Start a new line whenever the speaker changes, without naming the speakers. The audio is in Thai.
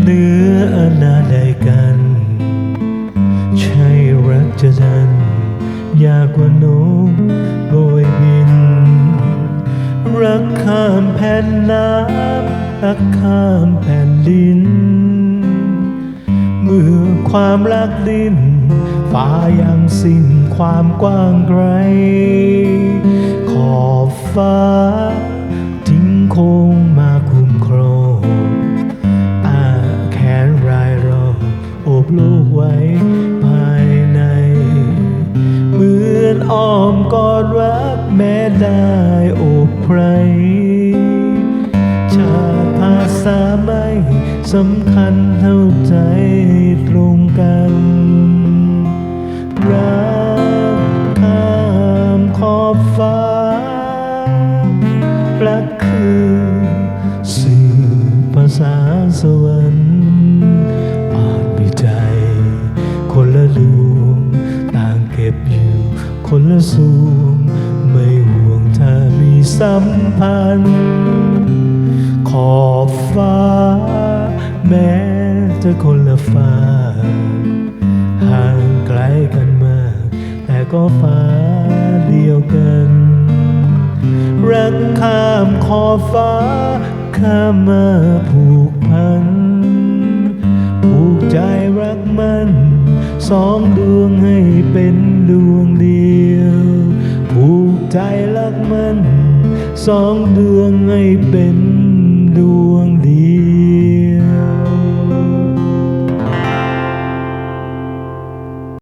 เหนื้ออนาใดกัน ใช่รักจะดัน ยากกว่านกโบยบิน รักข้ามแผ่นน้ำรักข้ามแผ่นดิน เมื่อความรักดิ้นฟ้ายังสิ้นความกว้างไกล ขอบฟ้า ว้ ภายใน เหมือนอ้อมกอดรักแม้ได้โอบใครชาภาษาไม่สำคัญเท่าใจตรงกันรักข้ามขอบฟ้ารักคือสื่อภาษาสวรรค์อาจมีใจ คนละสวงไม่ห่วงถ้ามีสัมพันธ์ ขอบฟ้า แม้จะคนละฟ้า ห่างไกลกันมาก แต่ก็ฟ้าเดียวกันรักข้ามขอบฟ้า ข้ามมาผูกพัน ผูกใจรักมัน สองดวงให้เป็นดวงเดียว สองดวงให้เป็นดว